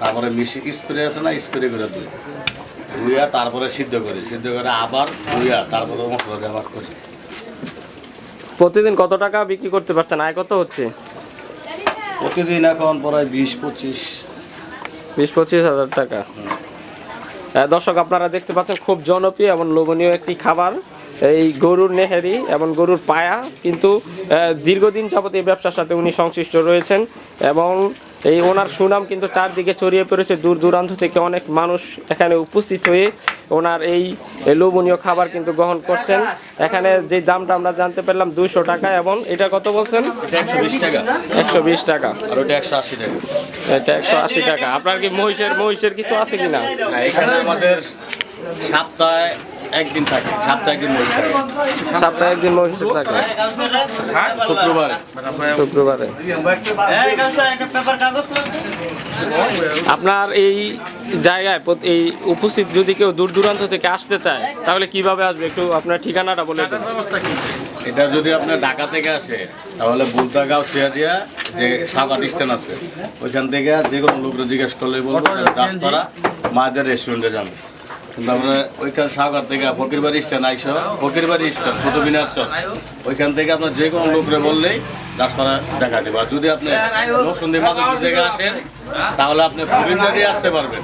তারপরে মিশি স্প্রে আছে না স্প্রে করে দিই ধুইয়া তারপরে সিদ্ধ করি। সিদ্ধ করে আবার ধুইয়া তারপরে মশলা ব্যবহার করি। প্রতিদিন কত টাকা বিক্রি করতে পারছেন? আয় কত হচ্ছে? প্রতিদিন এখন প্রায় বিশ পঁচিশ। বিশ পঁচিশ হাজার টাকা। দর্শক আপনারা দেখতে পাচ্ছেন খুব জনপ্রিয় এবং লোভনীয় একটি খাবার। এই গরুর নেহেরি এবং গরুর পায়া। কিন্তু দীর্ঘদিন যাবত এই ব্যবসার সাথে উনি সংশ্লিষ্ট রয়েছেন এবং এই ওনার সুনাম কিন্তু চারদিকে ছড়িয়ে পড়েছে দূর দূরান্ত থেকে অনেক মানুষ এখানে উপস্থিত হয়ে ওনার এই লোভনীয় খাবার কিন্তু গ্রহণ করছেন। এখানে যে দামটা আমরা জানতে পারলাম দুইশো টাকা এবং এটা কত বলছেন? একশো বিশ টাকা। একশো বিশ টাকা। আর ওটা একশো আশি টাকা। এটা একশো আশি টাকা। আপনার কি মহিষের মহিষের কিছু আছে কিনা? এখানে আমাদের সপ্তাহে একদিন থাকে সপ্তাহে একদিন মহিষ থাকে। সপ্তাহে একদিন মহিষের থাকে। শুক্রবার। শুক্রবারে। আপনার এই জায়গায় এই উপস্থিত যদি কেউ দূর দূরান্ত থেকে আসতে চায় তাহলে কীভাবে আসবে? একটু আপনার ঠিকানাটা বলে দেন। এটা যদি আপনার ঢাকা থেকে আসে তাহলে বুলতাগাঁও ছেড়ে দিয়া যে সাগাট স্ট্যান্ড আছে ওইখান থেকে যে কোনো লোকরা জিজ্ঞেস করলে বলব দাসপাড়া মায়েদের রেস্টুরেন্টে যাবে। আমরা ওইখান সাগর থেকে ফকিরবাড়ি স্ট্যান্ড আইসো, ফকিরবাড়ি স্ট্যান্ড, ছোট বিনার চক। ওইখান থেকে আপনার যে কোনো লোকরে বললেই দাসপাড়া দেখা দেবে। যদি আপনি নসুন্দি মাধবপুর থেকে আসেন, তাহলে আপনি পুরিন্দা দিয়ে আসতে পারবেন।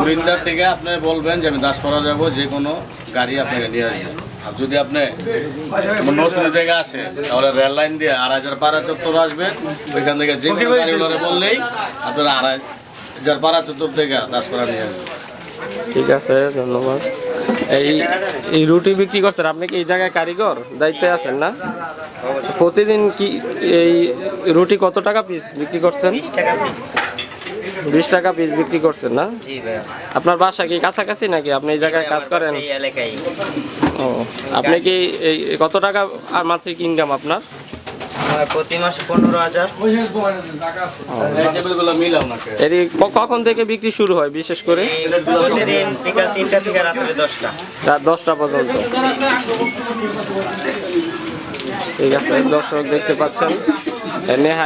পুরিন্দার থেকে আপনি বলবেন যে আমি দাসপাড়া যাব, যে কোনো গাড়ি আপনাকে নিয়ে আসবে। আর যদি আপনি নসুন্দি থেকে আসে তাহলে রেল লাইন দিয়ে আড়াই হাজার পাড়া চত্বর আসবেন ওইখান থেকে যে কোনো গাড়িগুলোরে বললেই আপনারা আড়াই হাজার পাড়া চত্বর থেকে দাসপাড়া নিয়ে আসবেন। ঠিক আছে ধন্যবাদ। এই এই রুটি বিক্রি করছেন আপনি কি এই জায়গায় কারিগর দায়িত্বে আছেন না? প্রতিদিন কি এই রুটি কত টাকা পিস বিক্রি করছেন? বিশ টাকা পিস বিক্রি করছেন না? আপনার বাসা কি কাছাকাছি নাকি? আপনি এই জায়গায় কাজ করেন? ও আপনি কি এই কত টাকা আর মাত্রিক ইনকাম আপনার? প্রতি মাসে পনেরো হাজার। কখন থেকে বিক্রি শুরু হয় বিশেষ করে? বিকাল তিনটা থেকে রাত্রে দশটা। রাত দশটা পর্যন্ত। ঠিক আছে দর্শক দেখতে পাচ্ছেন। নেহার